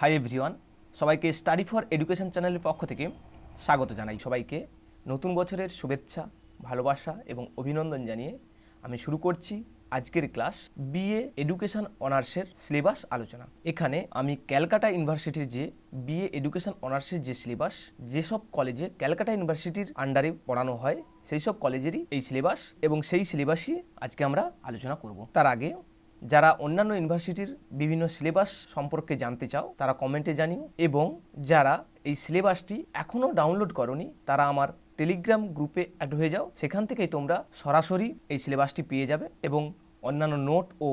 High everyone সবাইকে study for education চ্যানেলের পক্ষ থেকে স্বাগত জানাই সবাইকে। নতুন বছরের শুভেচ্ছা, ভালোবাসা এবং অভিনন্দন জানিয়ে আমি শুরু করছি আজকের ক্লাস বিএ এডুকেশন অনার্সের সিলেবাস আলোচনা। এখানে আমি ক্যালকাটা ইউনিভার্সিটির যে বিএ এডুকেশন অনার্সের যে সিলেবাস যেসব কলেজে ক্যালকাটা ইউনিভার্সিটির আন্ডারে পড়ানো হয় সেই সব কলেজেরই এই সিলেবাস এবং সেই সিলেবাসই আজকে আমরা আলোচনা করব। তার আগে যারা অন্যান্য ইউনিভার্সিটির বিভিন্ন সিলেবাস সম্পর্কে জানতে চাও, তারা কমেন্টে জানিও। এবং যারা এই সিলেবাসটি এখনও ডাউনলোড করনি, তারা আমার টেলিগ্রাম গ্রুপে অ্যাড হয়ে যাও। সেখান থেকেই তোমরা সরাসরি এই সিলেবাসটি পেয়ে যাবে এবং অন্যান্য নোট ও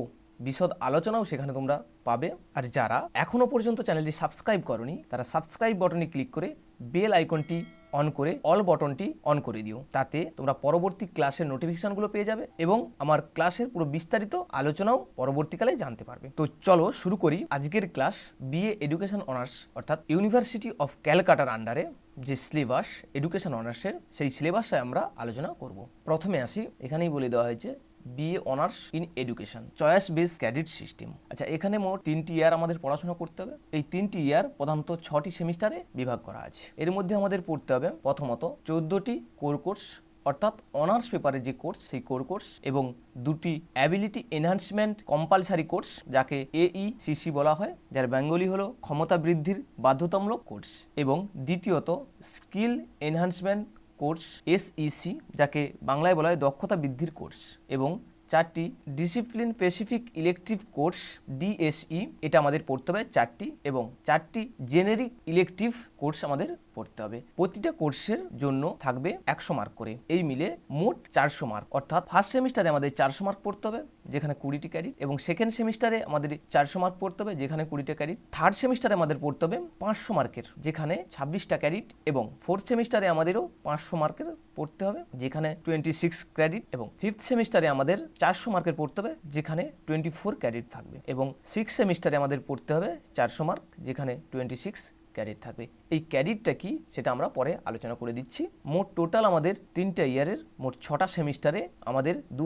বিশদ আলোচনাও সেখানে তোমরা পাবে। আর যারা এখনও পর্যন্ত চ্যানেলটি সাবস্ক্রাইব করনি, তারা সাবস্ক্রাইব বটনে ক্লিক করে বেল আইকনটি অন করে অল বটনটি অন করে দিও। তাতে তোমরা পরবর্তী ক্লাসের নোটিফিকেশনগুলো পেয়ে যাবে এবং আমার ক্লাসের পুরো বিস্তারিত আলোচনাও পরবর্তীকালে জানতে পারবে। তো চলো শুরু করি আজকের ক্লাস বিএ এডুকেশন অনার্স অর্থাৎ ইউনিভার্সিটি অফ ক্যালকাটার আন্ডারে যে সিলেবাস এডুকেশন অনার্সের সেই সিলেবাসে আমরা আলোচনা করব। প্রথমে আসি, এখানেই বলে দেওয়া হয়েছে BA honours in education choice base credit system আচ্ছা এখানে মোট তিনটি ইয়ার আমাদের পড়াশোনা করতে হবে। এই তিনটি ইয়ার প্রধানত ছটি সেমিস্টারে বিভাগ করা আছে। এর মধ্যে আমাদের পড়তে হবে প্রথমত চোদ্দোটি কোর কোর্স অর্থাৎ অনার্স পেপারে যে কোর্স সেই কোর কোর্স এবং দুটি অ্যাবিলিটি এনহান্সমেন্ট কম্পালসারি কোর্স যাকে এই সিসি বলা হয়, যার বেঙ্গলি হলো ক্ষমতা বৃদ্ধির বাধ্যতামূলক কোর্স এবং দ্বিতীয়ত স্কিল এনহান্সমেন্ট কোর্স এসইসি যাকে বাংলায় বলা হয় দক্ষতা বৃদ্ধির কোর্স, এবং চারটি discipline specific elective course DSE এটা আমাদের পড়তে হবে চারটি, এবং চারটি জেনেরিক ইলেকটিভ কোর্স আমাদের পড়তে হবে। প্রতিটা কোর্সের জন্য থাকবে একশো মার্ক করে। এই মিলে মোট চারশো মার্ক অর্থাৎ ফার্স্ট সেমিস্টারে আমাদের চারশো মার্ক পড়তে হবে, যেখানে কুড়িটি ক্যারিট এবং সেকেন্ড সেমিস্টারে আমাদের চারশো মার্ক পড়তে হবে, যেখানে কুড়িটা ক্যারিট থার্ড সেমিস্টারে আমাদের পড়তে হবে পাঁচশো মার্কের যেখানে ছাব্বিশটা ক্যারিট এবং ফোর্থ সেমিস্টারে আমাদেরও পাঁচশো মার্কের পড়তে হবে, যেখানে টোয়েন্টি সিক্স ক্রেডিট এবং ফিফথ সেমিস্টারে আমাদের চারশো মার্কের পড়তে হবে, যেখানে টোয়েন্টি ফোর ক্রেডিট থাকবে, এবং সিক্স সেমিস্টারে আমাদের পড়তে হবে চারশো মার্ক যেখানে টোয়েন্টি সিক্স ক্যারিট থাকবে। এই ক্যারিটটা কি? সেটা আমরা পরে আলোচনা করে দিচ্ছি। মোট টোটাল আমাদের তিনটা ইয়ারের মোট ছটা সেমিস্টারে আমাদের দু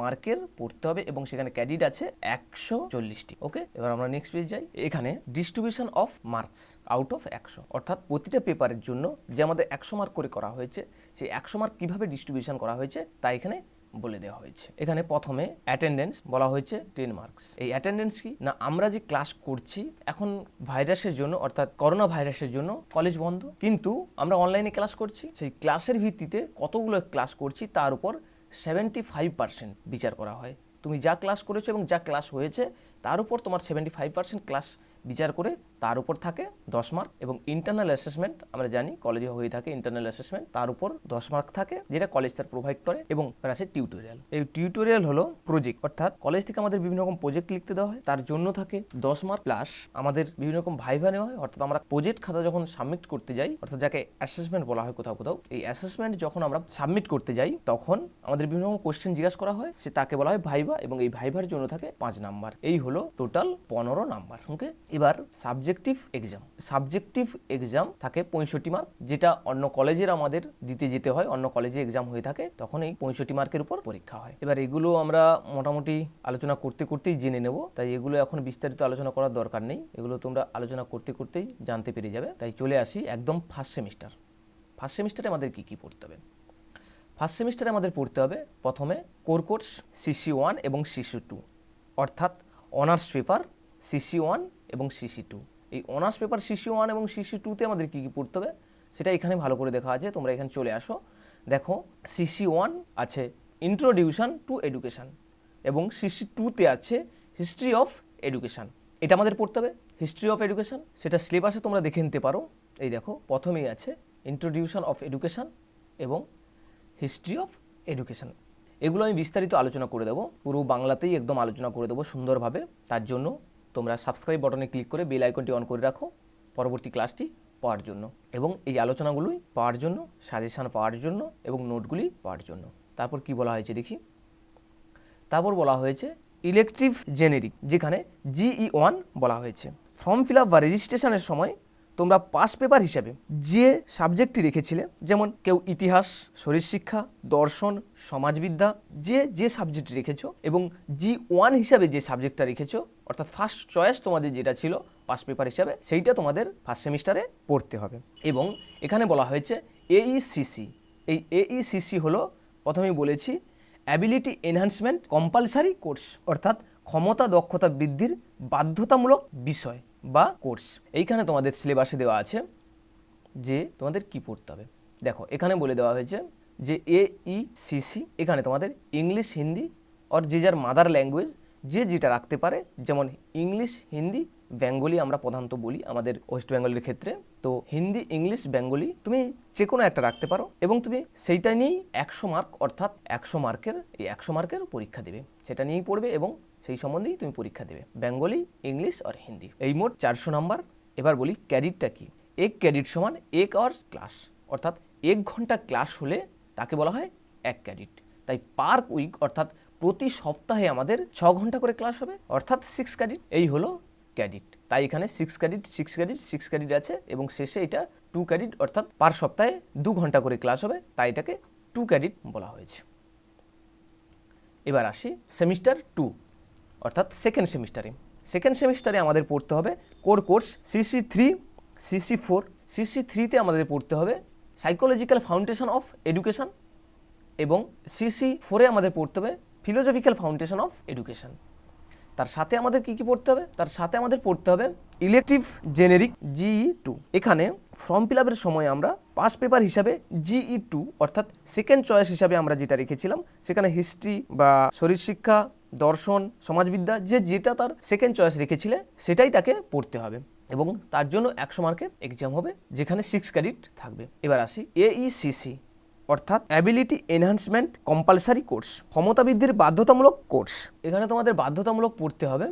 মার্কের পড়তে হবে এবং সেখানে ক্যাডিট আছে একশো চল্লিশটি। ওকে এবার আমরা নেক্সট পেজ যাই। এখানে distribution of marks out of একশো। অর্থাৎ প্রতিটা পেপারের জন্য যে আমাদের একশো মার্ক করে করা হয়েছে, সেই একশো মার্ক কীভাবে ডিস্ট্রিবিউশন করা হয়েছে, তা এখানে বলে দেওয়া হয়েছে। এখানে প্রথমে অ্যাটেন্ডেন্স বলা হয়েছে টেন মার্কস এই অ্যাটেন্ডেন্স কি? না, আমরা যে ক্লাস করছি, এখন ভাইরাসের জন্য, অর্থাৎ করোনা ভাইরাসের জন্য কলেজ বন্ধ। কিন্তু আমরা অনলাইনে ক্লাস করছি। সেই ক্লাসের ভিত্তিতে কতগুলো ক্লাস করছি, তার উপর সেভেন্টি ফাইভ পার্সেন্ট বিচার করা হয়। তুমি যা ক্লাস করেছ এবং যা ক্লাস হয়েছে, তার উপর তোমার সেভেন্টি ফাইভ পার্সেন্ট ক্লাস বিচার করে তার উপর থাকে দশ মার্ক এবং ইন্টারনাল অ্যাসেসমেন্ট আমরা জানি কলেজে হয়ে থাকে ইন্টারনাল অ্যাসেসমেন্ট তার উপর দশ মার্ক থাকে যেটা কলেজ তার প্রোভাইড করে এবং আছে টিউটোরিয়াল এই টিউটোরিয়াল হলো প্রজেক্ট অর্থাৎ কলেজ থেকে আমাদের বিভিন্ন রকম প্রজেক্ট লিখতে দেওয়া হয়, তার জন্য থাকে দশ মার্ক প্লাস আমাদের বিভিন্ন রকম ভাইভা নেওয়া হয়, অর্থাৎ আমরা প্রজেক্ট খাতা যখন সাবমিট করতে যাই, অর্থাৎ যাকে অ্যাসেসমেন্ট বলা হয় কোথাও কোথাও, এই অ্যাসেসমেন্ট যখন আমরা সাবমিট করতে যাই, তখন আমাদের বিভিন্ন রকম কোশ্চেন জিজ্ঞাসা করা হয়, সে তাকে বলা হয় ভাইভা এবং এই ভাইভার জন্য থাকে পাঁচ নাম্বার এই হলো টোটাল পনেরো নাম্বার ওকে এবার সাবজেক্টিভ এক্সাম সাবজেক্টিভ এক্সাম থাকে পঁয়ষট্টি মার্ক যেটা অন্য কলেজের আমাদের দিতে যেতে হয়, অন্য কলেজে এক্সাম হয়ে থাকে, তখন এই পঁয়ষট্টি মার্কের উপর পরীক্ষা হয়। এবার এগুলো আমরা মোটামুটি আলোচনা করতে করতেই জেনে নেব, তাই এগুলো এখন বিস্তারিত আলোচনা করার দরকার নেই, এগুলো তোমরা আলোচনা করতে করতেই জানতে পেরে যাবে। তাই চলে আসি একদম ফার্স্ট সেমিস্টার ফার্স্ট সেমিস্টারে আমাদের কি কি পড়তে হবে? ফার্স্ট সেমিস্টারে আমাদের পড়তে হবে প্রথমে কোর কোর্স সিসি ওয়ান এবং সিসি টু অর্থাৎ অনার্স পেপার সিসি ওয়ান এবং সিসি টু এই অনার্স পেপার সিসি ওয়ান এবং সিসি টুতে আমাদের কী কী পড়তে হবে? সেটা এখানে ভালো করে দেখা আছে, তোমরা এখানে চলে আসো। দেখো সিসি ওয়ান আছে ইন্ট্রোডিউশন টু এডুকেশন এবং সিসি টুতে আছে হিস্ট্রি অফ এডুকেশন এটা আমাদের পড়তে হবে হিস্ট্রি অফ এডুকেশন সেটা সিলেবাসে তোমরা দেখে নিতে পারো। এই দেখো, প্রথমেই আছে ইন্ট্রোডিউশন অফ এডুকেশন এবং হিস্ট্রি অফ এডুকেশন এগুলো আমি বিস্তারিত আলোচনা করে দেবো, পুরো বাংলাতেই একদম আলোচনা করে দেবো সুন্দরভাবে। তার জন্য তোমরা সাবস্ক্রাইব বটনে ক্লিক করে বেল আইকনটি অন করে রাখো পরবর্তী ক্লাসটি পাওয়ার জন্য এবং এই আলোচনাগুলোই পাওয়ার জন্য সাজেশান পাওয়ার জন্য এবং নোটগুলি পাওয়ার জন্য। তারপর কি বলা হয়েছে দেখি? তারপর বলা হয়েছে ইলেকট্রিভ জেনেরিক যেখানে জিই ওয়ান বলা হয়েছে। ফর্ম ফিল আপ বা রেজিস্ট্রেশনের সময় তোমরা পাস পেপার হিসাবে যে সাবজেক্টটি রেখেছিলে, যেমন কেউ ইতিহাস শরীরশিক্ষা দর্শন, সমাজবিদ্যা, যে যে সাবজেক্ট রেখেছো এবং জি ওয়ান হিসাবে যে সাবজেক্টটা রেখেছো অর্থাৎ ফার্স্ট চয়েস তোমাদের যেটা ছিল পাস পেপার হিসাবে, সেইটা তোমাদের ফার্স্ট সেমিস্টারে পড়তে হবে। এবং এখানে বলা হয়েছে এইসিসি এই এইসিসি হলো, প্রথমেই বলেছি অ্যাবিলিটি এনহান্সমেন্ট কম্পালসারি কোর্স অর্থাৎ ক্ষমতা দক্ষতা বৃদ্ধির বাধ্যতামূলক বিষয় বা কোর্স এইখানে তোমাদের সিলেবাসে দেওয়া আছে যে তোমাদের কি পড়তে হবে। দেখো, এখানে বলে দেওয়া হয়েছে যে এইসিসি এখানে তোমাদের ইংলিশ হিন্দি অর যে যার মাদার ল্যাঙ্গুয়েজ যে যেটা রাখতে পারে, যেমন ইংলিশ, হিন্দি, বেঙ্গলি আমরা প্রধানত বলি আমাদের ওয়েস্ট বেঙ্গলের ক্ষেত্রে। তো হিন্দি, ইংলিশ, বেঙ্গলি তুমি যে কোনো একটা রাখতে পারো এবং তুমি সেইটা নিয়েই একশো মার্ক অর্থাৎ একশো মার্কের, এই একশো মার্কের পরীক্ষা দেবে। সেটা নিয়েই পড়বে এবং সেই সম্বন্ধেই তুমি পরীক্ষা দেবে। বেঙ্গলি, ইংলিশ আর হিন্দি। এই মোট চারশো নাম্বার। এবার বলি ক্যারিটটা কি? এক ক্যাডিট সমান এক আওয়ার্স ক্লাস। অর্থাৎ এক ঘণ্টা ক্লাস হলে তাকে বলা হয় এক ক্যাডিট। তাই পার উইক অর্থাৎ প্রতি সপ্তাহে আমাদের ছ ঘণ্টা করে ক্লাস হবে, অর্থাৎ সিক্স ক্যাডিট এই হলো ক্যাডিট তাই এখানে six credit six credit six credit আছে এবং শেষে এটা টু ক্যাডিট অর্থাৎ পার সপ্তাহে দু ঘণ্টা করে ক্লাস হবে, তাই এটাকে টু ক্যাডিট বলা হয়েছে। এবার আসি সেমিস্টার টু অর্থাৎ সেকেন্ড সেমিস্টারে সেকেন্ড সেমিস্টারে আমাদের পড়তে হবে core course CC three CC four CC থ্রিতে আমাদের পড়তে হবে সাইকোলজিক্যাল ফাউন্ডেশন অফ এডুকেশন এবং সিসি ফোরে আমাদের পড়তে হবে ফিলোজফিক্যাল ফাউন্ডেশন অফ এডুকেশন তার সাথে আমাদের কি কি পড়তে হবে? তার সাথে আমাদের পড়তে হবে ইলেকটিভ জেনেরিক জিই টু এখানে ফর্ম ফিল আপের সময় আমরা পাস পেপার হিসাবে জিই টু অর্থাৎ সেকেন্ড চয়েস হিসাবে আমরা যেটা রেখেছিলাম, সেখানে হিস্ট্রি বা শরীরশিক্ষা দর্শন, সমাজবিদ্যা, যে যেটা তার সেকেন্ড চয়েস রেখেছিলে, সেটাই তাকে পড়তে হবে। এবং তার জন্য একশো মার্কের এক্সাম হবে, যেখানে সিক্স ক্রেডিট থাকবে। এবার আসি এইসিসি অর্থাৎ অ্যাবিলিটি এনহান্সমেন্ট কম্পালসারি কোর্স ক্ষমতা বৃদ্ধির বাধ্যতামূলক কোর্স এখানে তোমাদের বাধ্যতামূলক পড়তে হবে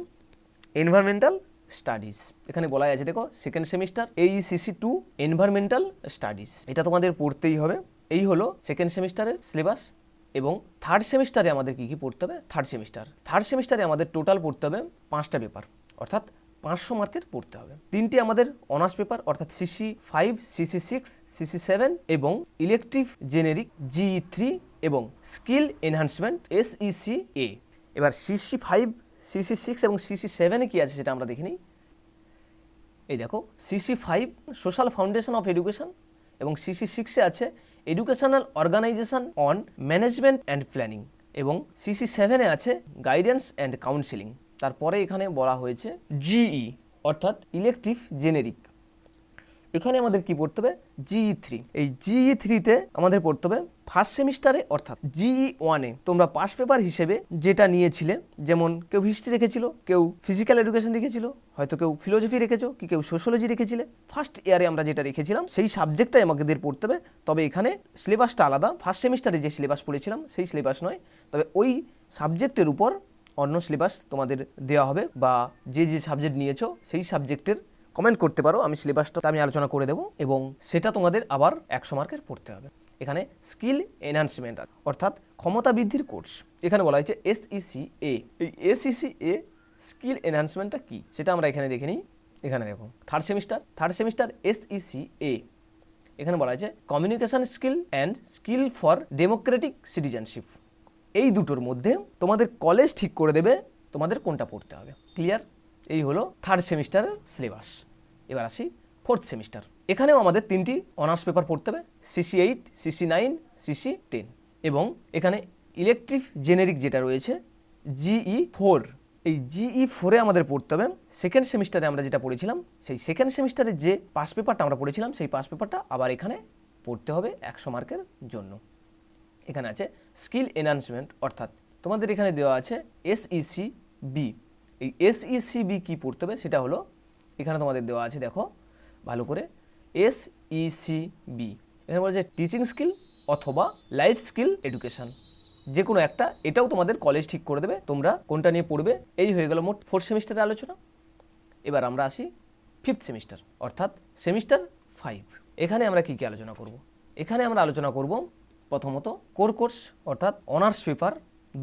এনভায়রনমেন্টাল স্টাডিজ এখানে বলা আছে, দেখো second semester AECC two environmental studies এটা তোমাদের পড়তেই হবে। এই হলো সেকেন্ড সেমিস্টারের সিলেবাস এবং থার্ড সেমিস্টারে আমাদের কী কী পড়তে হবে? থার্ড সেমিস্টার থার্ড সেমিস্টারে আমাদের টোটাল পড়তে হবে পাঁচটা পেপার অর্থাৎ পাঁচশো মার্কের পড়তে হবে। তিনটি আমাদের অনার্স পেপার অর্থাৎ CC five CC six CC seven এবং ইলেকট্রিভ জেনেরিক জিই থ্রি এবং স্কিল এনহান্সমেন্ট এসইসি এ এবার সিসি ফাইভ সিসি সিক্স এবং সিসি সেভেনে কী আছে সেটা আমরা দেখে নিই। এই দেখো CC five social foundation of education এবং সিসি সিক্সে আছে educational organisation on management and planning এবং সিসি সেভেনে আছে গাইডেন্স অ্যান্ড কাউন্সিলিং তারপরে এখানে বলা হয়েছে জিই অর্থাৎ ইলেকটিভ জেনেরিক এখানে আমাদের কি পড়তে হবে? জিই থ্রি এই জিই থ্রিতে আমাদের পড়তে হবে ফার্স্ট সেমিস্টারে অর্থাৎ জিই ওয়ানে তোমরা পাস পেপার হিসেবে যেটা নিয়েছিলে, যেমন কেউ হিস্ট্রি রেখেছিল, কেউ ফিজিক্যাল এডুকেশন রেখেছিল, হয়তো কেউ ফিলোসফি রেখেছো, কি কেউ সোশ্যোলজি রেখেছিলে। ফার্স্ট ইয়ারে আমরা যেটা রেখেছিলাম, সেই সাবজেক্টটাই আমাদের পড়তে হবে। তবে এখানে সিলেবাসটা আলাদা। ফার্স্ট সেমিস্টারে যে সিলেবাস পড়েছিলাম, সেই সিলেবাস নয়। তবে ওই সাবজেক্টের উপর অন্য সিলেবাস তোমাদের দেওয়া হবে বা যে যে সাবজেক্ট নিয়েছো সেই সাবজেক্টের কমেন্ট করতে পারো। আমি সিলেবাসটা আমি আলোচনা করে দেবো এবং সেটা তোমাদের আবার একশো মার্কের পড়তে হবে। এখানে স্কিল এনহান্সমেন্ট অর্থাৎ ক্ষমতা বৃদ্ধির কোর্স এখানে বলা হয়েছে এসইসি এ এই এসইসি এ স্কিল এনহান্সমেন্টটা কী? সেটা আমরা এখানে দেখে নিই। এখানে দেখো third semester third semester SEC A এখানে বলা হয়েছে communication skill and skill for democratic citizenship এই দুটোর মধ্যে তোমাদের কলেজ ঠিক করে দেবে তোমাদের কোনটা পড়তে হবে। ক্লিয়ার এই হলো থার্ড সেমিস্টারের সিলেবাস এবার আসি ফোর্থ সেমিস্টার এখানেও আমাদের তিনটি অনার্স পেপার পড়তে হবে CC eight CC nine CC ten এবং এখানে ইলেকট্রিক জেনেরিক যেটা রয়েছে জিই ফোর এই জিই ফোরে আমাদের পড়তে হবে। সেকেন্ড সেমিস্টারে আমরা যেটা পড়েছিলাম, সেই সেকেন্ড সেমিস্টারে যে পাস পেপারটা আমরা পড়েছিলাম, সেই পাস পেপারটা আবার এখানে পড়তে হবে একশো মার্কের জন্য। এখানে আছে স্কিল এনহান্সমেন্ট, অর্থাৎ তোমাদের এখানে দেওয়া আছে এসইসি বি এই এসইসি বি কী পড়তে হবে সেটা হলো, এখানে তোমাদের দেওয়া আছে দেখো, ভালো করে এসইসি বি এখানে বলা যে টিচিং স্কিল অথবা লাইফ স্কিল এডুকেশন যে কোনো একটা, এটাও তোমাদের কলেজ ঠিক করে দেবে, তোমরা কোনটা নিয়ে পড়বে, এই হয়ে গেল মোট ফোর্থ সেমিস্টারের আলোচনা। এবার আমরা আসি ফিফথ সেমিস্টার অর্থাৎ সেমিস্টার ফাইভ এখানে আমরা কী কী আলোচনা করব? এখানে আমরা আলোচনা করব প্রথমত কোর কোর্স, অর্থাৎ অনার্স পেপার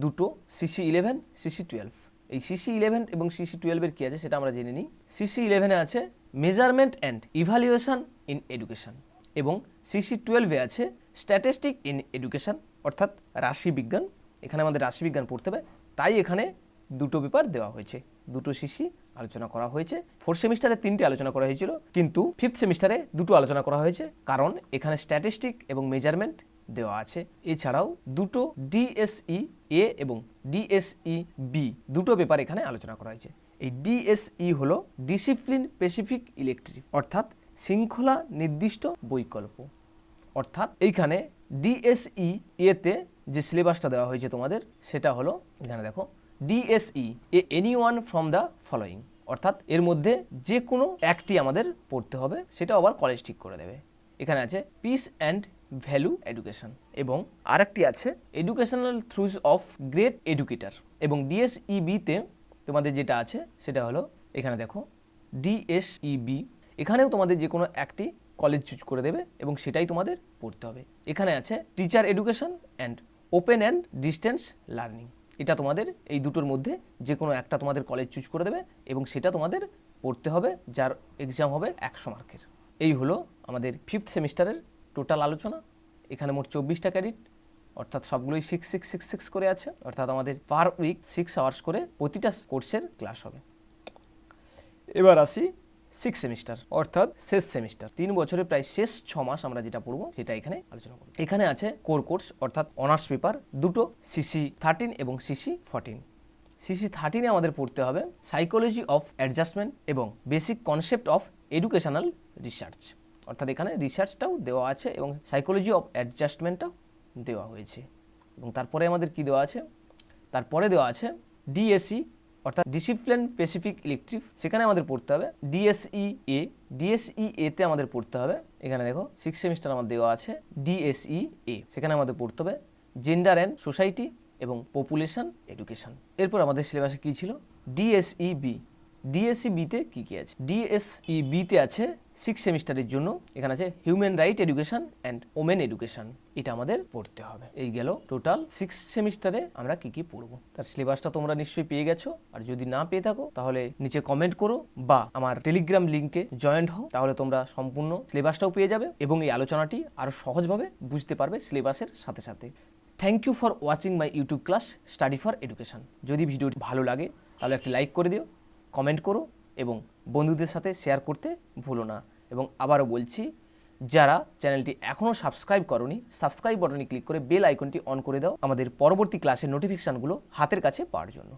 দুটো সিসি ইলেভেন সিসি টুয়েলভ এই সিসি ইলেভেন এবং সিসি টুয়েলভের কী আছে সেটা আমরা জেনে নিই। সিসি ইলেভেনে আছে measurement and evaluation in education এবং সিসি টুয়েলভে আছে স্ট্যাটিস্টিক ইন এডুকেশন অর্থাৎ রাশি বিজ্ঞান। এখানে আমাদের রাশি বিজ্ঞান পড়তে হবে, তাই এখানে দুটো পেপার দেওয়া হয়েছে। দুটো সিসি আলোচনা করা হয়েছে। ফোর্থ সেমিস্টারে তিনটি আলোচনা করা হয়েছিল, কিন্তু ফিফথ সেমিস্টারে দুটো আলোচনা করা হয়েছে, কারণ এখানে স্ট্যাটিস্টিক এবং মেজারমেন্ট দেওয়া আছে। এছাড়াও দুটো ডিএসই এ এবং ডিএসই বি দুটো পেপার এখানে আলোচনা করা হয়েছে। এই ডিএসই হলো ডিসিপ্লিন স্পেসিফিক ইলেকট্রিক, অর্থাৎ শৃঙ্খলা নির্দিষ্ট বৈকল্প। অর্থাৎ এইখানে ডিএসই এতে যে সিলেবাসটা দেওয়া হয়েছে তোমাদের, সেটা হলো এখানে দেখো, DSE A any one from the following অর্থাৎ এর মধ্যে যে কোনো একটি আমাদের পড়তে হবে সেটা আবার কলেজ ঠিক করে দেবে। এখানে আছে পিস অ্যান্ড ভ্যালু এডুকেশন এবং আরেকটি আছে educational thoughts of great educator এবং ডিএসইবিতে তোমাদের যেটা আছে সেটা হলো এখানে দেখো ডিএসইবি। এখানেও তোমাদের যে কোনো একটি কলেজ চুজ করে দেবে এবং সেটাই তোমাদের পড়তে হবে। এখানে আছে teacher education and open and distance learning এটা তোমাদের এই দুটোর মধ্যে যে কোনো একটা তোমাদের কলেজ চুজ করে দেবে এবং সেটা তোমাদের পড়তে হবে, যার এক্সাম হবে একশো মার্কের এই হলো আমাদের ফিফথ সেমিস্টারের টোটাল আলোচনা, এখানে মোট চব্বিশটা ক্যাডিট অর্থাৎ সবগুলোই সিক্স সিক্স সিক্স সিক্স করে আছে, অর্থাৎ আমাদের পার উইক সিক্স আওয়ার্স করে প্রতিটা কোর্সের ক্লাস হবে। এবার আসি সিক্স সেমিস্টার অর্থাৎ শেষ সেমিস্টার তিন বছরে প্রায় শেষ ছ মাস আমরা যেটা পড়ব, সেটা এখানে আলোচনা করব। এখানে আছে কোর কোর্স অর্থাৎ অনার্স পেপার দুটো সিসি থার্টিন এবং সিসি ফোরটিন সিসি থার্টিনে আমাদের পড়তে হবে সাইকোলজি অফ অ্যাডজাস্টমেন্ট এবং basic concept of educational research অর্থাৎ এখানে রিসার্চটাও দেওয়া আছে এবং সাইকোলজি অফ অ্যাডজাস্টমেন্টটাও দেওয়া হয়েছে। এবং তারপরে আমাদের কি দেওয়া আছে? তারপরে দেওয়া আছে ডিএসসি অর্থাৎ ডিসিপ্লিন স্পেসিফিক ইলেকট্রিক সেখানে আমাদের পড়তে হবে ডিএসই এ ডিএসই এতে আমাদের পড়তে হবে, এখানে দেখো সিক্স সেমিস্টার আমাদের দেওয়া আছে ডিএসই এ সেখানে আমাদের পড়তে হবে জেন্ডার অ্যান্ড সোসাইটি এবং পপুলেশন এডুকেশন এরপর আমাদের সিলেবাসে কী ছিল? ডিএসই বি ডিএসসি বিতে কী কী আছে? ডিএসই বিতে আছে সিক্স সেমিস্টারের জন্য এখানে আছে human right education and women education এটা আমাদের পড়তে হবে। এই গেল টোটাল সিক্স সেমিস্টারে আমরা কি কি পড়ব? তার সিলেবাসটা তোমরা নিশ্চয়ই পেয়ে গেছো। আর যদি না পেয়ে থাকো, তাহলে নিচে কমেন্ট করো বা আমার টেলিগ্রাম লিঙ্কে জয়েন্ট হও। তাহলে তোমরা সম্পূর্ণ সিলেবাসটাও পেয়ে যাবে এবং এই আলোচনাটি আরও সহজভাবে বুঝতে পারবে সিলেবাসের সাথে সাথে। Thank you for watching my YouTube class study for education যদি ভিডিওটি ভালো লাগে, তাহলে একটি লাইক করে দিও কমেন্ট করো এবং বন্ধুদের সাথে শেয়ার করতে ভুলো না। এবং আবারও বলছি, যারা চ্যানেলটি এখনও সাবস্ক্রাইব করনি সাবস্ক্রাইব বটনে ক্লিক করে বেল আইকনটি অন করে দাও। আমাদের পরবর্তী ক্লাসের নোটিফিকেশানগুলো হাতের কাছে পাওয়ার জন্য।